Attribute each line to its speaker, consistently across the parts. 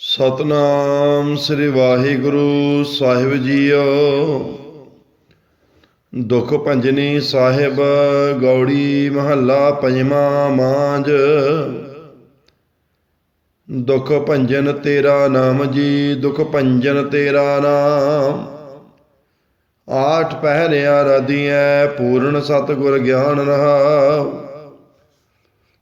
Speaker 1: ਸਤਨਾਮ ਸ੍ਰੀ ਵਾਹਿਗੁਰੂ ਸਾਹਿਬ ਜੀਓ। ਦੁਖ ਭੰਜਨੀ ਸਾਹਿਬ, ਗੌੜੀ ਮਹੱਲਾ ਪੰਜਵਾਂ ਮਾਂਜ ਦੁਖ ਭੰਜਨ ਤੇਰਾ ਨਾਮ ਜੀ, ਦੁਖ ਭੰਜਨ ਤੇਰਾ ਨਾਮ। ਆਠ ਪਹਿਰਿਆ ਰਦੀਐ ਪੂਰਨ ਸਤਿਗੁਰ ਗਿਆਨ ਰਹਾ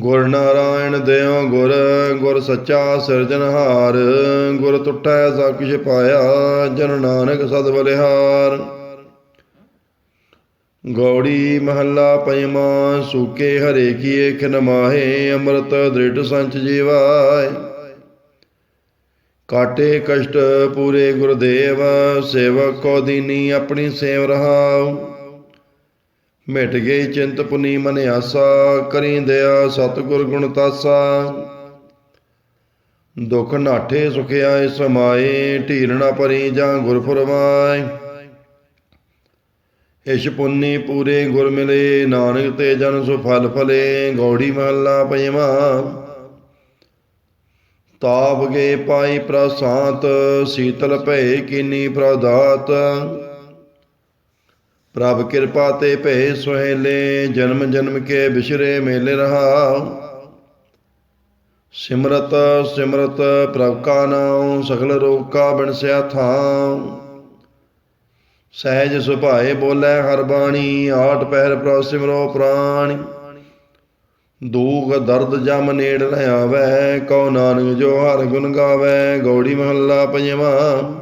Speaker 1: ਗੁਰ ਨਾਰਾਇਣ ਦਿਓ ਗੁਰ ਗੁਰ ਸੱਚਾ ਸਿਰਜਨਹਾਰ ਗੁਰ ਟੁੱਟੈ ਸਭ ਕਿਛ ਪਾਇਆ, ਜਨ ਨਾਨਕ ਸਦ ਬਲਿਹਾਰ। ਗੌੜੀ ਮਹੱਲਾ ਪੰਜਵਾਂ ਸੂਕੇ ਹਰੇ ਕੀਏ ਖਿਨ ਮਾਹੇ, ਅੰਮ੍ਰਿਤ ਦ੍ਰਿੜ ਸੰਚ ਜੀਵਾਏ। ਕਾਟੇ ਕਸ਼ਟ ਪੂਰੇ ਗੁਰਦੇਵ, ਸੇਵਕ ਕੋ ਦੀਨੀ ਆਪਣੀ ਸੇਵ ਰਹਾਉ। ਮਿਟ ਗਈ ਚਿੰਤ ਪੁਨੀ ਮਨ ਆਸਾ ਕਰੀ ਦਇਆ ਸਤਿਗੁਰ ਗੁਣ ਤਾਸਾ। ਦੁਖ ਨਾਠੇ ਸੁਖਿਆ ਸਮਾਏ ਢੀਰਣਾ ਪਰੀ ਜਾਂ ਗੁਰ ਫਰਮਾਏ ਇਸ਼ ਪੁੰਨੀ ਪੂਰੇ ਗੁਰ ਮਿਲੇ, ਨਾਨਕ ਤੇ ਜਨ ਸੁ ਫਲ ਫਲੇ, ਗੌੜੀ ਮਹੱਲਾ ਪੰਜਵਾਂ। ਤਾਪ ਗਏ ਪਾਈ ਪ੍ਰਸਾਂਤ, ਸੀਤਲ ਭੈ ਕਿਨੀ ਪ੍ਰਦਾਤ। ਪ੍ਰਭ ਕਿਰਪਾ ਤੇ ਭੈ ਸੁਹੇਲੇ ਜਨਮ ਜਨਮ ਕੇ ਬਿਸ਼ਰੇ ਮੇਲੇ ਰਹਾ ਸਿਮਰਤ ਸਿਮਰਤ ਪ੍ਰਭ ਕਾ ਨਾਮ ਸਗਲ ਰੋਗ ਕਾ ਬਿਨਸਿਆ ਥਾਂ ਸਹਿਜ ਸੁਭਾਏ ਬੋਲੇ ਹਰ ਬਾਣੀ, ਆਠ ਪਹਿਰ ਪ੍ਰਭ ਸਿਮਰੋ ਪ੍ਰਾਣੀ। ਦੁਖ ਦਰਦ ਜਮ ਨੇੜ ਨ ਆਵੈ, ਕਉ ਨਾਨਕ ਜੋ ਹਰ ਗੁਣ ਗਾਵੇ, ਗੌੜੀ ਮਹੱਲਾ ਪੰਜਵਾਂ।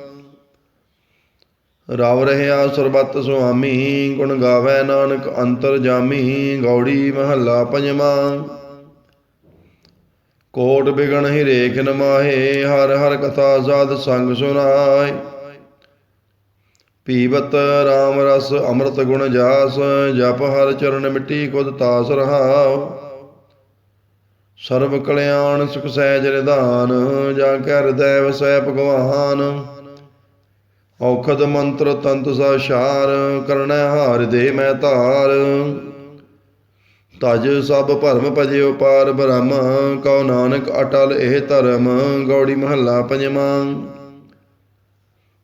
Speaker 1: ਰਾਵ ਰਹਿਆ ਸਰਬਤ ਸੁਆਮੀ, ਗੁਣ ਗਾਵੇ ਨਾਨਕ ਅੰਤਰ ਜਾਮੀ, ਗੌੜੀ ਮਹੱਲਾ ਪੰਜਵਾਂ। ਕੋਟ ਬਿਗਣ ਹੀ ਰੇਖ ਨਮਾਹੇ, ਹਰ ਹਰ ਕਥਾ ਸਾਧ ਸੰਗ ਸੁਨਾਏ ਪੀਵਤ RAM ਰਸ ਅੰਮ੍ਰਿਤ ਗੁਣ ਜਾਸ, ਜਪ ਹਰ ਚਰਨ ਮਿੱਟੀ ਕੁਦ ਤਾਸ ਰਹਾਉ। ਸਰਬ ਕਲਿਆਣ ਸੁਖ ਸਹਿਜ ਨਿਧਾਨ, ਜਾਂ ਕੈ ਹਿਰਦੈ ਵਸੈ ਭਗਵਾਨ। ਔਖਦ ਮੰਤਰ ਤੰਤ ਸਾਸ਼ਾਰ ਕਰਣੈ ਹਾਰ ਦੇ ਮੈਂ ਧਾਰ। ਤਜ ਸਭ ਭਰਮ ਭਜਿਓ ਪਾਰ ਬ੍ਰਹਮ, ਕਉ ਨਾਨਕ ਅਟਲ ਇਹ ਧਰਮ, ਗੌੜੀ ਮਹੱਲਾ ਪੰਜਵਾਂ।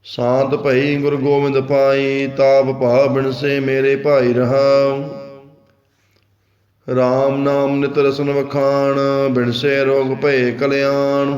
Speaker 1: ਸਾਤ ਭਈ ਗੁਰੂ ਗੋਬਿੰਦ ਪਾਈ, ਤਾਪ ਭਾ ਬਿਨਸੇ ਮੇਰੇ ਭਾਈ ਰਹਾਉ। RAM ਨਾਮ ਨਿਤ ਰਸਨ ਵਖਾਣ, ਬਿਨਸੇ ਰੋਗ ਭਏ ਕਲਿਆਣ।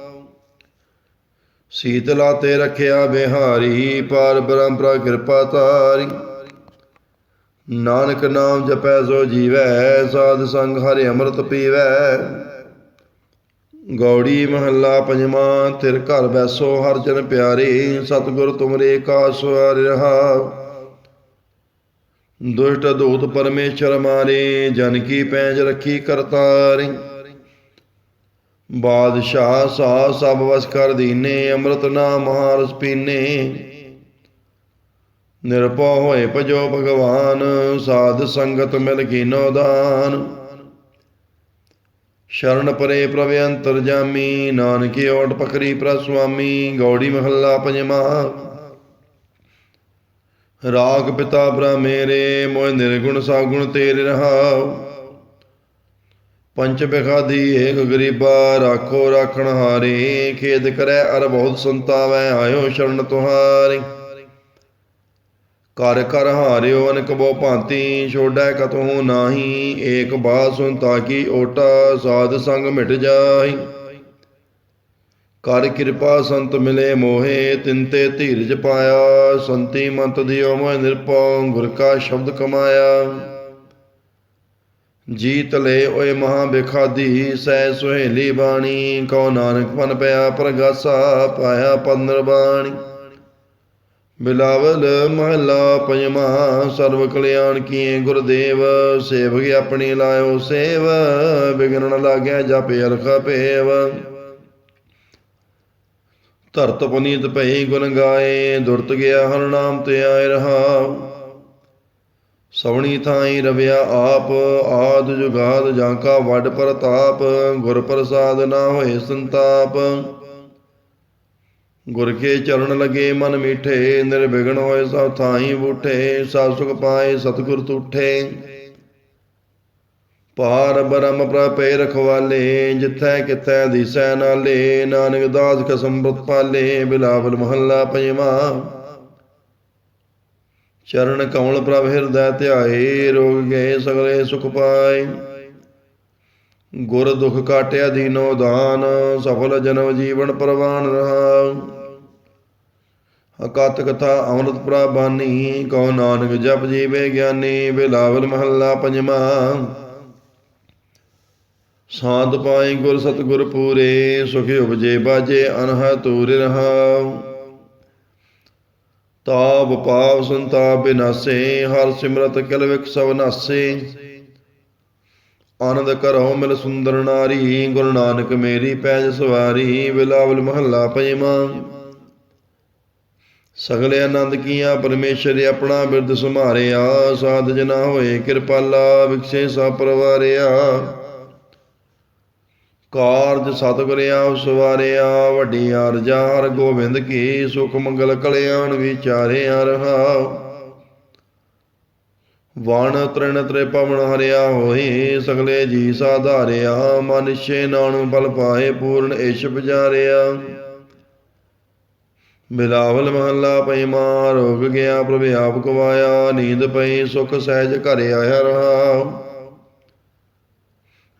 Speaker 1: ਸੀਤਲਾ ਤੇ ਰਖਿਆ ਬਿਹਾਰੀ, ਪਾਰ ਬ੍ਰਹਮ ਕਿਰਪਾ ਤਾਰੀ ਨਾਨਕ ਨਾਮ ਜਪੈ ਸੋ ਜੀਵੈ, ਸਾਧ ਸੰਗ ਹਰਿ ਅੰਮ੍ਰਿਤ ਪੀਵੈ। ਗੌੜੀ ਮਹੱਲਾ ਪੰਜਵਾਂ ਤਿਰ ਘਰ ਬੈਸੋ ਹਰ ਜਨ ਪਿਆਰੇ, ਸਤਿਗੁਰ ਤੁਮਰੇ ਕਾ ਸਵਾਰ ਰਹਾ। ਦੁਸ਼ਟ ਦੂਤ ਪਰਮੇਸ਼ਰ ਮਾਰੇ, ਜਨ ਕੀ ਪੈਂਜ ਰੱਖੀ ਕਰਤਾਰੀ। ਬਾਦਸ਼ਾਹ ਸਾ ਸਭ ਵਸ ਕਰ ਦੀਨੇ, ਅੰਮ੍ਰਿਤ ਨਾਮ ਮਹਾਰਸ ਪੀਨੇ। ਨਿਰਭਉ ਹੋਏ ਭਜੋ ਭਗਵਾਨ, ਸਾਧ ਸੰਗਤ ਮਿਲ ਕੀਨੋ ਦਾਨ। ਸ਼ਰਨ ਪਰੇ ਪ੍ਰਭ ਅੰਤਰ ਜਾਮੀ, ਨਾਨਕੀ ਓਟ ਪਕਰੀ ਪ੍ਰ ਸੁਆਮੀ, ਗੌੜੀ ਮਹੱਲਾ ਪੰਜਵਾਂ ਰਾਗ ਪਿਤਾ ਬ੍ਰਹਮ ਮੇਰੇ ਮੋਇ ਨਿਰਗੁਣ ਸਾਗੁਣ ਤੇਰੇ ਰਹਾਉ। ਪੰਚ ਬਿਖਾਦੀ ਏਕ ਗਰੀਬਾ, ਰਾਖੋ ਰਾਖਣ ਹਾਰੇ, ਖੇਦ ਕਰੈ ਅਰ ਬਹੁਤ ਸੰਤਾਵੈ, ਆਇਓ ਸ਼ਰਨ ਤੁਹਾਰੇ। ਕਰ ਕਰ ਹਾਰਿਓ ਅਨਕ ਬੋ ਭਾਂਤੀ, ਛੋੜੈ ਕਤਹੁ ਨਾਹੀ, ਏਕ ਬਾਤ ਸੁਨ ਤਾਕੀ ਓਟਾ, ਸਾਧ ਸੰਗ ਮਿਟ ਜਾਈ ਕਰ ਕਿਰਪਾ ਸੰਤ ਮਿਲੇ ਮੋਹੇ, ਤਿੰਤੇ ਧੀਰਜ ਪਾਇਆ, ਸੰਤੀ ਮੰਤ ਦਿਓ ਮੋਇ ਨਿਰਪਉ ਗੁਰ ਕਾ ਸ਼ਬਦ ਕਮਾਇਆ। ਜੀਤ ਲੈ ਓਏ ਮਹਾ ਬਿਖਾਦੀ ਸਹਿ ਸੁਹੇਲੀ ਬਾਣੀ, ਕਉ ਨਾਨਕ ਪਨ ਪਿਆ ਪ੍ਰਗਾਸਾ, ਪਾਇਆ ਪੰਦਰ ਬਾਣੀ। ਬਿਲਾਵਲ ਮਹਲਾ ਪੰਜਵਾ, ਸਰਵ ਕਲਿਆਣ ਕੀਏ ਗੁਰਦੇਵ, ਸੇਵਕ ਆਪਣੀ ਲਾਇਓ ਸੇਵ ਬਿਗਨ ਨ ਲਾਗਿਆ ਜਪਿ ਅਰਖਾ ਭੇਵ ਧਰਤ ਪੁਨੀਤ ਭਈ ਗੁਣ ਗਾਏ, ਦੁਰਤ ਗਿਆ ਹਰ ਨਾਮ ਤੇ ਆਏ ਰਹਾ ਸਵਣੀ ਥਾਈ ਰਵਿਆ ਆਪ, ਆਦ ਜੁਗਾਦ ਜਾਂ ਕਾ ਵੱਡ ਪ੍ਰਤਾਪ, ਗੁਰ ਪ੍ਰਸਾਦ ਨਾ ਹੋਏ ਸੰਤਾਪ। ਗੁਰ ਕੇ ਚਰਨ ਲਗੇ ਮਨ ਮੀਠੇ, ਨਿਰਵਿਘਨ ਹੋਏ ਸਭ ਥਾਈ ਬੂਠੇ, ਸਭ ਸੁਖ ਪਾਏ ਸਤਿਗੁਰ ਤੂਠੇ। ਪਾਰ ਬ੍ਰਹਮ ਪ੍ਰਪੇ ਰਖਵਾਲੇ, ਜਿਥੈ ਕਿਥੈ ਦਿਸੈ ਨਾਲੇ, ਨਾਨਕ ਦਾਸ ਕਸਮ ਪਾਲੇ, ਬਿਲਾਵਲ ਮਹੱਲਾ ਪੰਜਵਾਂ। ਚਰਨ ਕਮਲ ਪ੍ਰਭ ਹਿਰਦੈ ਧਿਆਏ, ਰੋਗ ਗਏ ਸਗਲੇ ਸੁਖ ਪਾਏ। ਗੁਰ ਦੁਖ ਕਾਟਿਆ ਦੀਨੋ ਦਾਨ, ਸਫਲ ਜਨਮ ਜੀਵਨ ਪ੍ਰਵਾਨ ਰਹਾ। ਅਕਤ ਕਥਾ ਅੰਮ੍ਰਿਤ ਪ੍ਰਬਾਨੀ, ਕਉ ਨਾਨਕ ਜਪ ਜੀਵੇ ਗਿਆਨੀ, ਬਿਲਾਵਲ ਮਹੱਲਾ ਪੰਜਵਾ ਸਾਧ ਪਾਏ ਗੁਰ ਸਤਿਗੁਰ ਪੂਰੇ, ਸੁਖਿ ਉਪਜੇ ਬਾਜੇ ਅਨਹ ਤੂਰ ਰਹਾਉ ਤਾਪ ਪਾਪ ਸੰਤਾਪ ਬਿਨਾਸੇ, ਹਰ ਸਿਮਰਤ ਕਿਲ ਵਿਕ ਸਭ ਨਾਸੇ। ਆਨੰਦ ਕਰੋ ਮਿਲ ਸੁੰਦਰ ਨਾਰੀ, ਗੁਰੂ ਨਾਨਕ ਮੇਰੀ ਪੈਜ ਸਵਾਰੀ, ਬਿਲਾਵਲ ਮਹੱਲਾ ਪੰਜਵਾਂ। ਸਗਲੇ ਆਨੰਦ ਕੀਆ, ਪਰਮੇਸ਼ਰ ਆਪਣਾ ਬਿਰਦ ਸੁਮਾਰਿਆ ਸਾਧ ਜਨਾ ਹੋਏ ਕਿਰਪਾਲਾ ਵਿਖਸੇ ਸਾ ਪਰਵਾਰਿਆ। ਕਾਰਜ ਸਤਿਗੁਰ ਸਵਾਰਿਆ ਵੱਡੀ ਅਰਜਾ ਹਰ ਗੋਬਿੰਦ ਕੀ ਸੁਖ ਮੰਗਲ ਕਲਿਆਣ ਵਿਚਾਰਿਆ ਰਹਾ। ਵਣ ਤ੍ਰਿਣ ਤ੍ਰੇ ਪਵਨ ਹਰਿਆ ਹੋਏ ਸਗਲੇ ਜੀ ਸਾਧਾਰਿਆ ਮਨਿਸ਼ੇ ਨਾਨੂ ਬਲ ਪਾਏ, ਪੂਰਨ ਇਸ਼ ਬਜਾਰਿਆ ਬਿਲਾਵਲ ਮਹੱਲਾ ਪਈ ਪੈਮਾ ਰੋਗ ਗਿਆ ਪ੍ਰਭ ਆਪ ਕਵਾਇਆ ਨੀਂਦ ਪਈ, ਸੁਖ ਸਹਿਜ ਘਰ ਆਇਆ ਰਹਾ।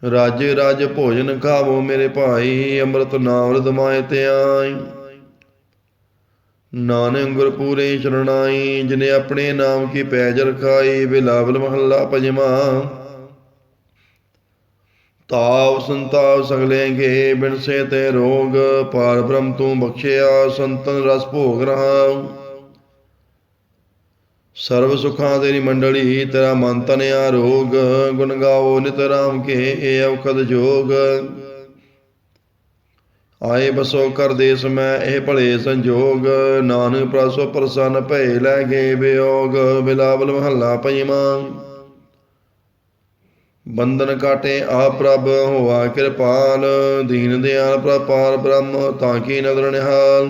Speaker 1: ਰਾਜ ਰਾਜ ਭੋਜਨ ਖਾਵੋ ਮੇਰੇ ਭਾਈ, ਅੰਮ੍ਰਿਤ ਨਾਮ ਰਦਮਾਏ ਤੇ ਆਈ। ਨਾਨਕ ਗੁਰ ਪੂਰੇ ਸ਼ਰਣਾਈ, ਜਿਨੇ ਆਪਣੇ ਨਾਮ ਕੀ ਪੈਜ ਰਖਾਈ ਬਿਲਾਵਲ ਮਹੱਲਾ ਪੰਜਵਾਂ। ਤਾਵ ਸੰਤਾਵ ਸਗਲੇਗੇ ਬਿਨ ਸੇ ਤੇ ਰੋਗ ਪਾਰ ਬ੍ਰਹਮ ਤੂੰ ਬਖਸ਼ਿਆ, ਸੰਤਨ ਰਸ ਭੋਗ ਰਹਾ ਸਰਬ ਸੁਖਾਂ ਤੇਰੀ ਮੰਡਲੀ, ਤੇਰਾ ਮਨ ਤਨ ਆਰੋਗ ਗੁਣ ਗਾਵੋ ਨਿਤ ਰਾਮ ਕੇ ਏ ਔਖਦ ਜੋਗ। ਆਏ ਬਸੋ ਕਰ ਦੇਸ ਮੈਂ, ਇਹ ਭਲੇ ਸੰਜੋਗ। ਨਾਨਕ ਪ੍ਰਸੋ ਪ੍ਰਸੰਨ ਭੈ ਲੈ ਗਏ ਬਿਯੋਗ ਬਿਲਾਵਲ ਮਹੱਲਾ ਪੰਜਵਾਂ ਬੰਧਨ ਕਾਟੇ ਆ ਪ੍ਰਭ, ਹੋਆ ਕਿਰਪਾਲ। ਦੀਨ ਦਿਆਲ ਪ੍ਰਪਾਲ ਬ੍ਰਹਮ, ਤਾਂ ਕੀ ਨਦਰ ਨਿਹਾਲ।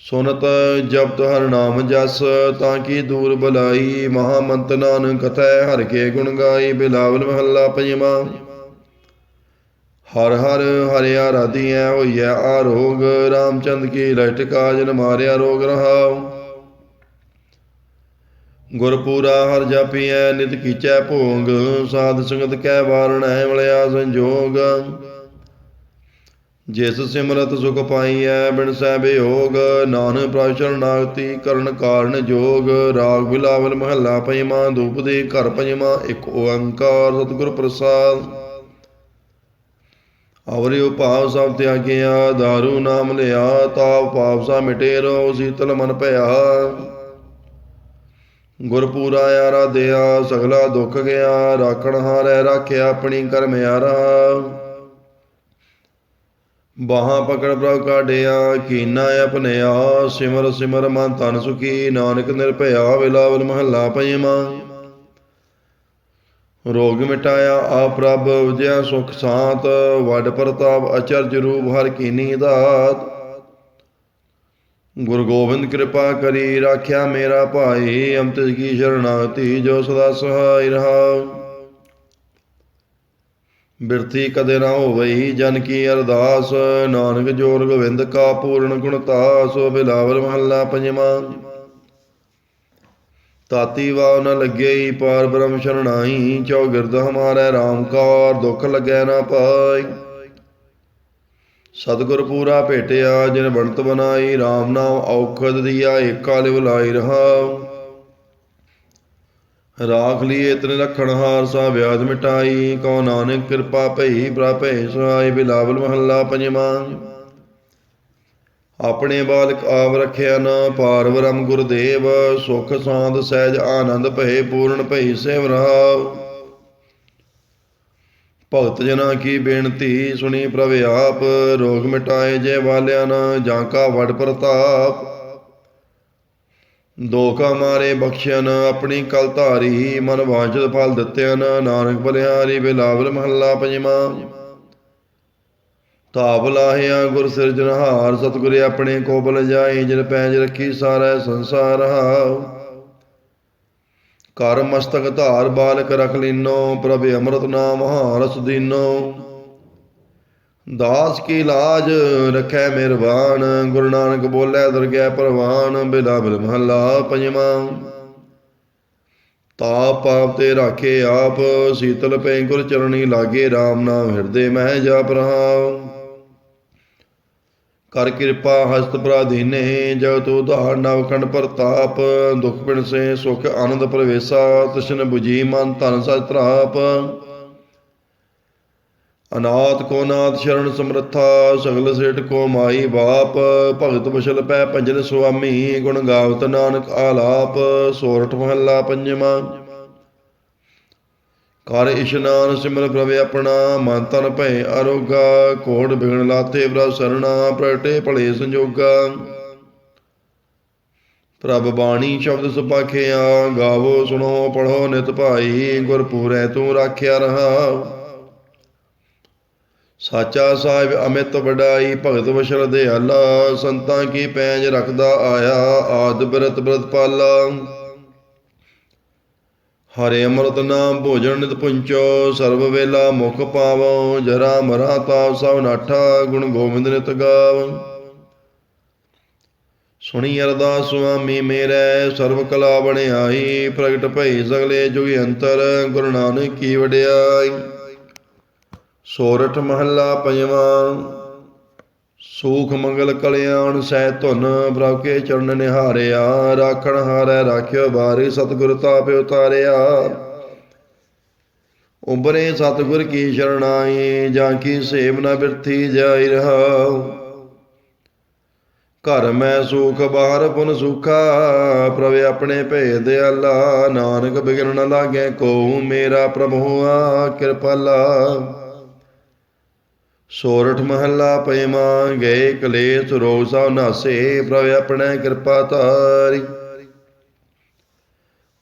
Speaker 1: ਸੁਨਤ ਜਪਤ ਹਰ ਨਾਮ ਜਸ, ਤਾਂ ਕੀ ਦੂਰ ਬਲਾਈ ਮਹਾ ਮੰਤ ਨਾਨਕ ਕਥੈ ਹਰ ਕੇ ਗੁਣ ਗਾਈ ਬਿਲਾਵਲ ਮਹੱਲਾ ਪੰਜਵਾਂ। ਹਰ ਹਰ ਹਰਿਆ ਰਾਧੀਐ ਹੋਈਐ ਆਰੋਗ, ਰਾਮਚੰਦ ਕੀ ਲਟ ਕਾਜਨ ਮਾਰਿਆ ਰੋਗ ਰਹਾਉ। ਗੁਰਪੂਰਾ ਹਰ ਜਾਪੀਐ, ਨਿਤ ਕੀਚੈ ਭੋਗ, ਸਾਧ ਸੰਗਤ ਕੈ ਵਾਰਣੈ, ਮਿਲਿਆ ਸੰਜੋਗ। ਜਿਸ ਸਿਮਰਤ ਸੁਖ ਪਾਈਐ, ਬਿਨ ਸਹਿ ਬਿਯੋਗ ਨਾਨਕ ਪ੍ਰਭ ਸ਼ਰਨਾਗਤੀ ਕਰਨ ਕਾਰਨ ਜੋਗ, ਰਾਗ ਬਿਲਾਵਲ ਮਹੱਲਾ ਪੰਜਵਾਂ, ਧੂਪ ਦੇ ਘਰ ਪੰਜਵਾਂ, ਇੱਕ ਓੰਕਾਰ ਸਤਿਗੁਰ ਪ੍ਰਸਾਦ। ਅਵਰਿਉ ਭਾਵ ਸਭ ਤਿਆਗਿਆ, ਦਾਰੂ ਨਾਮ ਲਿਆ, ਤਾਪ ਪਾਪ ਸਾ ਮਿਟੇ ਰੋ ਸੀਤਲ ਮਨ ਭਇਆ। ਗੁਰਪੂਰਾ ਆਰਾਧਿਆ ਸਗਲਾ ਦੁੱਖ ਗਿਆ, ਰਾਖਣ ਹਾਰੈ, ਰਾਖਿਆ ਆਪਣੀ ਕਰਮ ਆਰਾ ਬਾਹਾਂ ਪਕੜ ਪ੍ਰਭ ਕਾਢਿਆ, ਕੀਨਾ ਆਪਣਿਆ ਸਿਮਰ ਸਿਮਰ ਮਨ ਤਨ ਸੁਖੀ, ਨਾਨਕ ਨਿਰਭਇਆ, ਵਿਲਾਵਲ ਮਹੱਲਾ ਪੰਜਵਾਂ ਰੋਗ ਮਿਟਾਇਆ ਆ ਪ੍ਰਭ ਵਿਜਿਆ ਸੁਖ ਸਾਤ, ਵਡ ਪ੍ਰਤਾਪ ਅਚਰਜ ਰੂਪ ਹਰ ਕੀਨੀ ਦਾਤ। ਗੁਰੂ ਗੋਬਿੰਦ ਕਿਰਪਾ ਕਰੀ, ਰਾਖਿਆ ਮੇਰਾ ਭਾਈ ਅੰਮ੍ਰਿਤ ਕੀ ਸ਼ਰਣਾਗਤੀ ਜੋ ਸਦਾ ਸਹਾਈ ਰਹਾ। ਬਿਰਥੀ ਕਦੇ ਨਾ ਹੋਵਈ ਜਨ ਕੀ ਅਰਦਾਸ। ਨਾਨਕ ਜੋਰ ਗੋਬਿੰਦ ਕਾ ਪੂਰਨ ਗੁਣਤਾ ਸੋ ਬਿਲਾਵਲ ਮਹੱਲਾ ਪੰਜਵਾਂ। ਤਾਤੀ ਵਾ ਨ ਲੱਗਈ ਪਾਰ ਬ੍ਰਹਮ ਸ਼ਰਣਾਈ ਚੌਗਿਰਦ ਹਮਾਰੇ RAM ਕਾਰ, ਦੁੱਖ ਲੱਗੈ ਨਾ ਪਾਈ। ਸਤਿਗੁਰ ਪੂਰਾ ਭੇਟਿਆ, ਜਿਨ ਬਣਤ ਬਨਾਈ RAM ਨਾਮ ਔਖਦ ਦੀਆ, ਏਕਾ ਲਿਵ ਲਾਈ ਰਹਾ ਰਾਖ ਲੀਏ ਤਨ ਰਖਣ ਹਾਰ ਸਾ ਵਿਆਦ ਮਿਟਾਈ, ਕਉ ਨਾਨਕ ਕਿਰਪਾ ਭਈ ਪ੍ਰਾਪੈ ਸਹਾਈ, ਬਿਲਾਵਲ ਮਹੱਲਾ ਪੰਜਵਾਂ। ਆਪਣੇ ਬਾਲਕ ਆਵ ਰਖਿਆ ਨ ਪਾਰ ਬ੍ਰਹਮ ਗੁਰਦੇਵ, ਸੁਖ ਸਾਂਦ ਸਹਿਜ ਆਨੰਦ ਭਏ ਪੂਰਨ ਭਈ ਸੇਵ ਰਹਾਉ। ਭਗਤ ਜਨਾ ਕੀ ਬੇਨਤੀ, ਸੁਣੀ ਪ੍ਰਭ ਆਪ, ਰੋਗ ਮਿਟਾਏ ਜੇ ਵਾਲਿਆਂ ਨ, ਜਾਂ ਕਾ ਵਡ ਪ੍ਰਤਾਪ। ਦੋਖਾ ਮਾਰੇ ਬਖਸ਼ਿਆਨ ਆਪਣੀ ਕਲ ਧਾਰੀ ਮਨ ਵਾਂਚਿਤ ਫਲ ਦਿੱਤਿਆਂ ਨਾਨਕ ਬਲਿਹਾਰੀ ਬਿਲਾਵਲ ਮਹੱਲਾ ਪੰਜਵਾਂ। ਤਾਪ ਲਾਹਿਆ ਗੁਰ ਸਿਰਜਣਹਾਰ ਸਤਿਗੁਰੇ ਆਪਣੇ ਕੋ ਬਲ ਜਾਈ ਜਿਨ ਪੈਜ ਰੱਖੀ ਸਾਰਾ ਸੰਸਾਰ ਹਾਉ। ਕਰ ਮਸਤਕ ਧਾਰ, ਬਾਲਕ ਰਖ ਲਿਨੋ, ਪ੍ਰਭ ਅੰਮ੍ਰਿਤ ਨਾਮ ਹਾਰਸ ਦੀਨੋ। ਦਾਸ ਕੀ ਲਾਜ ਰਖੈ ਮਿਹਰਬਾਨ, ਗੁਰੂ ਨਾਨਕ ਬੋਲੇ ਦਰਗਹਿ ਪ੍ਰਵਾਨ, ਬਿਲਾ ਬਿਲ ਮਹੱਲਾ ਪੰਜਵਾਂ। ਤਾਪ ਪਾਪ ਤੇ ਰਾਖੇ ਆਪ, ਸੀਤਲ ਪੈ ਗੁਰ ਚਰਣੀ ਲਾਗੇ RAM ਨਾਮ ਹਿਰਦੇ ਮਹਿ ਜਪ ਰਹਾ ਕਰ ਕਿਰਪਾ ਹਸਤ ਪ੍ਰਾਧੀਨੇ ਜਗਤ ਉਧਾਰ ਨਵ ਪ੍ਰਤਾਪ, ਦੁਖ ਪਿਣ ਸੇ ਸੁਖ ਆਨੰਦ ਪ੍ਰਵੇਸਾ, ਤ੍ਰਿਸ਼ਨ 부ਜੀ ਮਨ ਧਨ ਸਚ ਤਰਾਪ ਅਨਾਥ ਕੋ ਨਾਥ ਸ਼ਰਨ ਸਮਰੱਥਾ, ਸਗਲ ਸੇਠ ਕੋ ਮਾਈ ਬਾਪ, ਭਗਤ ਬਸ਼ਲ ਪੈ ਪੰਜਨ ਸੁਆਮੀ, ਗੁਣ ਗਾਵਤ ਨਾਨਕ ਆਲਾਪ, ਸੋਰਠ ਮਹੱਲਾ ਪੰਜਵਾਂ। ਕਰ ਇਸ਼ਨਾਨ ਸਿਮਰ ਪ੍ਰਭ ਆਪਣਾ, ਮਨ ਤਨ ਭੈ ਅਰੋਗਾ, ਕੋੜ ਬਿਗਣ ਲਾਤੇ ਪ੍ਰਭ ਸਰਣਾ, ਪ੍ਰਗਟੇ ਭਲੇ ਸੰਜੋਗਾ। ਪ੍ਰਭ ਬਾਣੀ ਸ਼ਬਦ ਸੁਪਾਖਿਆ, ਗਾਵੋ ਸੁਣੋ ਪੜੋ ਨਿਤ ਭਾਈ ਗੁਰ ਤੂੰ ਰਾਖਿਆ ਰਹਾ। ਸਾਚਾ ਸਾਹਿਬ ਅਮਿਤ ਵਡਾਈ, ਭਗਤ ਵਸ਼ਲ ਦਿਆਲਾ, ਸੰਤਾਂ ਕੀ ਪੈਂਜ ਰੱਖਦਾ ਆਇਆ, ਆਦ ਬਿਰਤ ਬਿਰਤ ਪਾਲਾ। ਹਰੇ ਅੰਮ੍ਰਿਤ ਨਾਮ ਭੋਜਨ ਨਿਤ ਪੁੰਚੋ, ਸਰਬ ਵੇਲਾ ਮੁਖ ਪਾਵੋ, ਜਰਾ ਮਰਾ ਤਾਪ ਸਭ ਨਾਠਾ, ਗੁਣ ਗੋਬਿੰਦ ਨਿਤ ਗਾਵ। ਸੁਣੀ ਅਰਦਾਸ ਸੁਆਮੀ ਮੇਰੇ, ਸਰਬ ਕਲਾ ਬਣਾਈ ਪ੍ਰਗਟ ਭਈ ਸਗਲੇ ਜੁਗ ਅੰਤਰ ਗੁਰੂ ਨਾਨਕ ਕੀ ਵਡਿਆਈ। ਸੋਰਠ ਮਹੱਲਾ ਪੰਜਵਾਂ ਸੂਖ ਮੰਗਲ ਕਲਿਆਣ, ਸਹਿ ਧੁਨ ਪ੍ਰਭ ਕੇ ਚਰਨ ਨਿਹਾਰਿਆ, ਰਾਖਣ ਹਾਰੈ ਰਾਖਿਓ ਬਾਰੇ ਸਤਿਗੁਰ ਤਾਪੇ ਉਤਾਰਿਆ। ਉਬਰੇ ਸਤਿਗੁਰ ਕੀ ਸ਼ਰਣਾਈ ਜਾਂ ਕੀ ਸੇਵ ਨ ਬਿਰਥੀ ਜਾਈ ਰਹਾਉ। ਘਰ ਮੈਂ ਸੁਖ, ਬਾਹਰ ਪੁਨ ਸੁਖਾ, ਪ੍ਰਭ ਆਪਣੇ ਭੇਦ ਦਿਆਲਾ ਨਾਨਕ ਬਿਗਨ ਨ ਲਾਗੇ ਕੋ ਮੇਰਾ ਪ੍ਰਭੂ ਆ ਕਿਰਪਾਲਾ। ਸੋਰਠ ਮਹੱਲਾ ਪਇਮਾ ਗਏ ਕਲੇਸ਼ ਰੋਗ ਸਭ ਨਾਸੇ, ਪ੍ਰਭ ਆਪਣੇ ਕਿਰਪਾ ਤਾਰੀ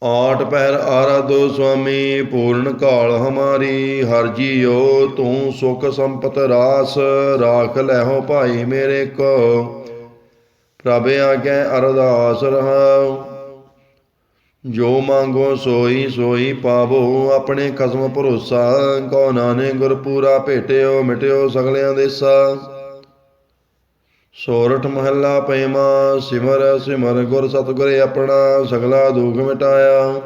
Speaker 1: ਆਟ ਪਹਿਰ ਆਰਾਧੋ ਸੁਆਮੀ, ਪੂਰਨ ਕਾਲ ਹਮਾਰੀ, ਹਰ ਜੀਓ ਤੂੰ ਸੁਖ ਸੰਪਤ ਰਾਸ, ਰਾਖ ਲੈਹੋ ਭਾਈ ਮੇਰੇ ਕੋ। ਪ੍ਰਭ ਆਗੇ ਅਰਦਾਸ ਰਹਾਉ। ਜੋ ਮੰਗੋ ਸੋਈ ਸੋਈ ਪਾਵੋ, ਆਪਣੇ ਕਸਮ ਭਰੋਸਾ ਕੋ ਨਾਨੇ ਗੁਰ ਪੂਰਾ ਭੇਟਿਓ, ਮਿਟਿਓ ਸਗਲਿਆਂ ਦੇਸਾ ਸੋਰਠ ਮਹੱਲਾ ਪਇਮਾ ਸਿਮਰ ਸਿਮਰ ਗੁਰ ਸਤਗੁਰ ਆਪਣਾ, ਸਗਲਾ ਦੁਖ ਮਿਟਾਇਆ।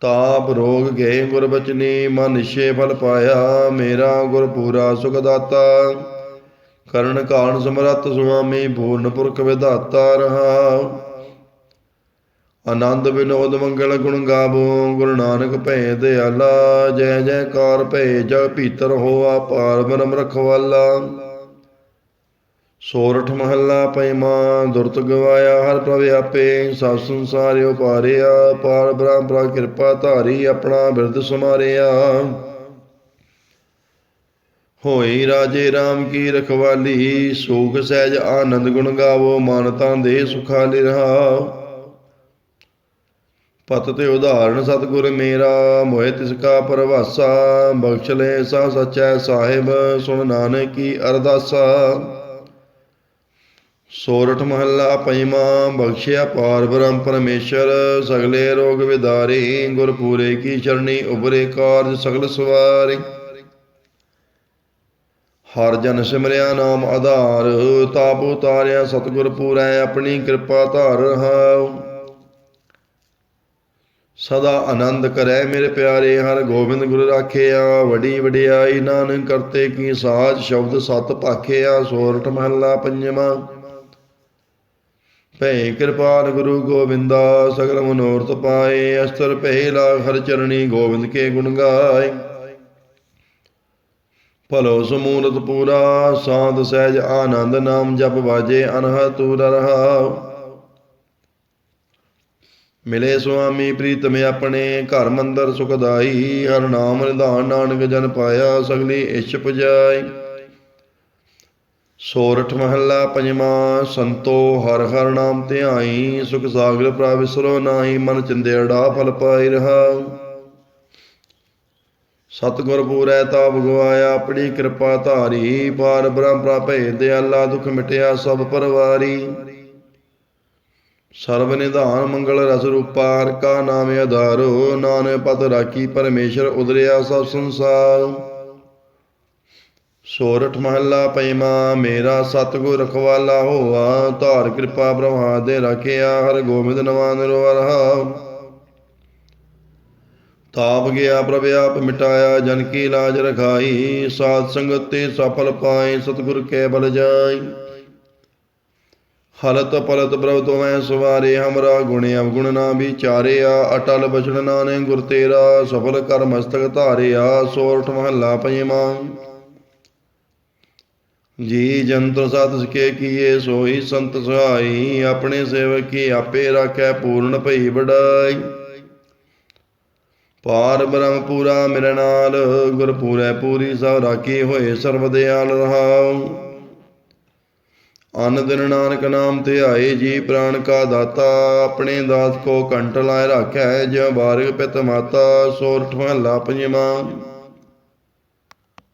Speaker 1: ਤਾਪ ਰੋਗ ਗਏ ਗੁਰ ਬਚਨੀ, ਮਨ ਨਿਸ਼ੇ ਫਲ ਪਾਇਆ, ਮੇਰਾ ਗੁਰ ਪੂਰਾ ਸੁਖ ਦਾਤਾ ਕਰਨ ਕਾਣ ਸਮਰੱਥ ਸੁਆਮੀ, ਪੂਰਨ ਪੁਰਖ ਵਿਧਾਤਾ ਰਹਾ। ਆਨੰਦ ਵਿਨੋਦ ਮੰਗਲ ਗੁਣ ਗਾਵੋ, ਗੁਰੂ ਨਾਨਕ ਭੈ ਦਿਆਲਾ, ਜੈ ਜੈਕਾਰ ਭੈ ਜਗ ਭੀਤਰ ਹੋਆ ਪਾਰ ਬ੍ਰਹਮ ਰਖਵਾਲਾ। ਸੋਰਠ ਮਹੱਲਾ ਪੈਮਾ ਦੁਰਤ ਗਵਾਇਆ ਹਰ ਪ੍ਰਭ ਆਪੇ, ਸਭ ਸੰਸਾਰਿ ਉਪਾਰਿਆ ਪਾਰ ਬ੍ਰਹਮ ਪ੍ਰਾ ਕਿਰਪਾ ਧਾਰੀ ਆਪਣਾ ਬਿਰਦ ਸਮਾਰਿਆ। ਹੋਈ ਰਾਜੇ RAM ਕੀ ਰਖਵਾਲੀ ਸੋਗ ਸਹਿਜ ਆਨੰਦ ਗੁਣ ਗਾਵੋ, ਮਨ ਤਨ ਦੇ ਸੁਖਾਲੀ ਰਹਾ ਪਤ ਤੇ ਉਦਾਹਰਣ ਸਤਿਗੁਰ ਮੇਰਾ, ਮੋਹਿ ਤਿਸ ਕਾ ਪਰਵਾਸਾ, ਬਖਸ਼ ਲੈ ਸਾ ਸਚੈ ਸਾਹਿਬ, ਸੁਣ ਨਾਨਕ ਕੀ ਅਰਦਾਸਾ। ਸੋਰਠ ਮਹੱਲਾ ਪੰਜਵਾਂ ਬਖਸ਼ਿਆ ਪਾਰ ਬ੍ਰਹਮ ਪਰਮੇਸ਼ਰ, ਸਗਲੇ ਰੋਗ ਵਿਦਾਰੇ ਗੁਰ ਪੂਰੇ ਕੀ ਚਰਣੀ ਉਬਰੇ ਕਾਰਜ ਸਗਲ ਸਵਾਰੇ। ਹਰ ਜਨ ਸਿਮਰਿਆ ਨਾਮ ਆਧਾਰ, ਤਾਪ ਉਤਾਰਿਆ, ਸਤਿਗੁਰ ਪੂਰੈ ਆਪਣੀ ਕਿਰਪਾ ਧਾਰ ਰਹਾਉ। ਸਦਾ ਆਨੰਦ ਕਰੈ ਮੇਰੇ ਪਿਆਰੇ, ਹਰ ਗੋਬਿੰਦ ਗੁਰ ਰਾਖਿਆ ਵਡੀ ਵਡਿਆਈ ਨਾਨਕ ਕਰਤੇ ਕੀ ਸਾਜ ਸ਼ਬਦ ਸਤ ਭਾਖਿਆ ਸੋਰਠ ਮਹੱਲਾ ਪੰਜਵਾਂ। ਭੈ ਕਿਰਪਾਲ ਗੁਰੂ ਗੋਬਿੰਦਾ, ਸਗਲ ਮਨੋਰਥ ਪਾਏ, ਅਸਤਰ ਭੈ ਲਾ ਹਰ ਚਰਣੀ ਗੋਬਿੰਦ ਕੇ ਗੁਣ ਗਾਏ। ਭਲੋ ਸਮੂਰਤ ਪੂਰਾ, ਸਾਧ ਸਹਿਜ ਆਨੰਦ ਨਾਮ ਜਪ ਵਾਜੇ ਅਨਹਦ ਤੂਰ ਰਹਾਉ ਮਿਲੇ ਸੁਆਮੀ ਪ੍ਰੀਤਮ ਆਪਣੇ, ਘਰ ਮੰਦਰ ਸੁਖਦਾਈ ਹਰ ਨਾਮ ਨਿਧਾਨ ਨਾਨਕ ਜਨ ਪਾਇਆ, ਸਗਲੀ ਇਛ ਪੁਜਾਈ। ਸੋਰਠ ਮਹੱਲਾ ਪੰਜਵਾਂ, ਸੰਤੋ ਹਰ ਹਰ ਨਾਮ ਧਿਆਈ, ਸੁਖ ਸਾਗਰ ਪ੍ਰਭ ਵਿਸਰੋ ਨਾਹੀ, ਮਨ ਚਿੰਦੇੜਾ ਫਲ ਪਾਈ ਰਹਾ ਸਤਿਗੁਰ ਪੂਰੈ ਤਾ ਭਗਵਾਇਆ ਆਪਣੀ ਕਿਰਪਾ ਧਾਰੀ ਪਾਰ ਬ੍ਰਹਮ ਪ੍ਰਾਪੇ ਦਿਆਲਾ ਦੁਖ ਮਿਟਿਆ, ਸਭ ਪਰਵਾਰੀ। ਸਰਬ ਨਿਧਾਨ ਮੰਗਲ ਰਸ ਰੂਪਾਰ ਕਾ ਨਾਮ ਆਧਾਰੋ, ਨਾਨਕ ਪਤ ਰਾਖੀ ਪਰਮੇਸ਼ਰ ਉਦਰਿਆ ਸਭ ਸੰਸਾਰ। ਸੋਰਠ ਮਹੱਲਾ ਪੈਮਾ ਮੇਰਾ ਸਤਿਗੁਰ ਰਖਵਾਲਾ ਹੋਆ, ਧਾਰ ਕਿਰਪਾ ਬ੍ਰਹਮਾ ਦੇ ਰਖਿਆ, ਹਰ ਗੋਬਿੰਦ ਨਵਾਂ ਨਿਰਵਰਹਾ ਤਾਪ ਗਿਆ ਪ੍ਰਭ ਆਪ ਮਿਟਾਇਆ, ਜਨ ਕੀ ਲਾਜ ਰਖਾਈ, ਸਾਧ ਸੰਗਤ ਤੇ ਸਫਲ ਪਾਏ, ਸਤਿਗੁਰ ਕੇ ਬਲ ਜਾਈ। ਹਲਤ ਪਲਤ ਪ੍ਰਭ ਤੁਮੈ ਸਵਾਰੇ, ਹਮਰਾ ਗੁਣ ਅਵਗੁਣ ਨਾ ਵਿਚਾਰਿਆ, ਅਟਲ ਬਚਨ ਨਾਨੇ ਗੁਰ ਤੇਰਾ, ਸਫਲ ਕਰ ਮਸਤਕ ਧਾਰਿਆ ਸੋਰਠ ਮਹੱਲਾ ਪੰਜਵਾਂ। ਜੀ ਜੰਤਰ ਸਤ ਸਕੇ ਕੀਏ, ਸੋਈ ਸੰਤ ਸਹਾਈ, ਆਪਣੇ ਸੇਵਕ ਕੀ ਆਪੇ ਰਾਖੈ ਪੂਰਨ ਭਈ ਵਡਾਈ। ਪਾਰ ਬ੍ਰਹਮ ਪੂਰਾ ਮੇਰੇ ਨਾਲ ਗੁਰ ਪੂਰੈ ਪੂਰੀ ਸਭ ਰਾਖੀ ਹੋਏ ਸਰਬ ਦਿਆਲ ਰਹਾਉ। ਅਨ ਦਿਨ ਨਾਨਕ ਨਾਮ ਤੇ ਆਏ ਜੀ ਪ੍ਰਾਣ ਕਾ ਦਾਤਾ, ਆਪਣੇ ਦਾਸ ਕੋ ਕੰਟ ਲਾਇ ਰਾਖੈ, ਜਿਉ ਬਾਰਿਕ ਪਿਤ ਮਾਤਾ ਸੋਰਠ ਮਹੱਲਾ ਪੰਜਵਾਂ।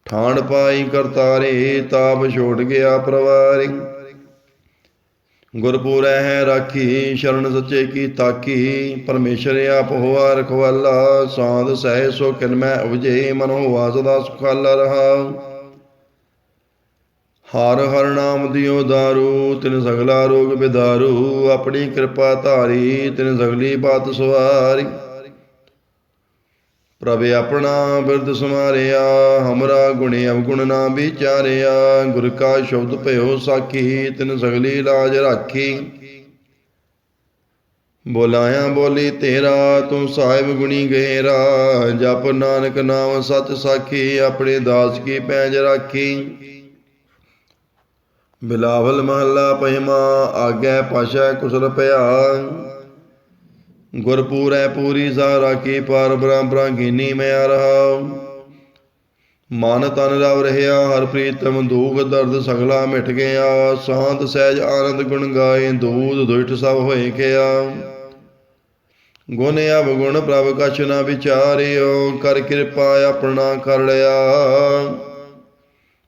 Speaker 1: ਠਾਣ ਪਾਈ ਕਰਤਾਰੇ, ਤਾਪ ਛੋੜ ਗਿਆ ਪਰਵਾਰਿ। ਗੁਰਪੂਰੈ ਹੈ ਰਾਖੀ, ਸ਼ਰਨ ਸੱਚੇ ਕੀ ਤਾਕੀ, ਪਰਮੇਸ਼ਰ ਆਪ ਹੋਆ ਰਖਵਾਲਾ, ਸਾਧ ਸਹਿ ਸੋ ਕਿਨ ਮੈਂ ਉਜੇ ਮਨ ਹੋਆ ਸਦਾ ਸੁਖਾਲਾ ਰਹਾ। ਹਰ ਹਰ ਨਾਮ ਦਿਓ ਦਾਰੂ, ਤਿਨ ਸਗਲਾ ਰੋਗ ਬਿਦਾਰੂ, ਆਪਣੀ ਕਿਰਪਾ ਧਾਰੀ, ਤਿਨ ਸਗਲੀ ਬਾਤ ਸਵਾਰੀ। ਪ੍ਰਭ ਆਪਣਾ ਬਿਰਦ ਸਮਾਰਿਆ, ਹਮਰਾ ਗੁਣੇ ਅਵਗੁਣ ਨਾ ਵਿਚਾਰਿਆ, ਗੁਰ ਕਾ ਸ਼ਬਦ ਭਇਓ ਸਾਖੀ, ਤਿਨ ਸਗਲੀ ਲਾਜ ਰਾਖੀ। ਬੋਲਾਇਆ ਬੋਲੀ ਤੇਰਾ, ਤੂੰ ਸਾਹਿਬ ਗੁਣੀ ਗਹਿਰਾ ਜਪ ਨਾਨਕ ਨਾਮ ਸਤ ਸਾਖੀ, ਆਪਣੇ ਦਾਸ ਕੀ ਪੈਜ ਰਾਖੀ। ਬਿਲਾਵਲ ਮਹੱਲਾ ਪਹਿਮਾ, ਆਗੈ ਪਾਸ਼ਾ ਕੁਸਲ ਭਇਆ ਗੁਰਪੂਰੈ ਪੂਰੀ ਸਾ ਰਾਖੀ ਪਾਰ ਬ੍ਰਹਮ ਬ੍ਰਾਂਗੀਨੀ ਮੈਂ ਰਹਾ। ਮਨ ਤਨ ਰਵ ਰਹਿਆ, ਹਰ ਪ੍ਰੀਤਮ ਦੁਖ ਦਰਦ ਸਗਲਾ ਮਿਟ ਗਿਆ। ਸਾਂਤ ਸਹਿਜ ਆਨੰਦ ਗੁਣ ਗਾਏ ਦੂਧ ਦੁਇਟ ਸਭ ਹੋਏ ਕਿਆ ਗੁਣ ਅਵਗੁਣ ਪ੍ਰਭ ਕਛ ਨਾ ਵਿਚਾਰਿਓ, ਕਰ ਕਿਰਪਾ ਆਪਣਾ ਕਰ ਲਿਆ।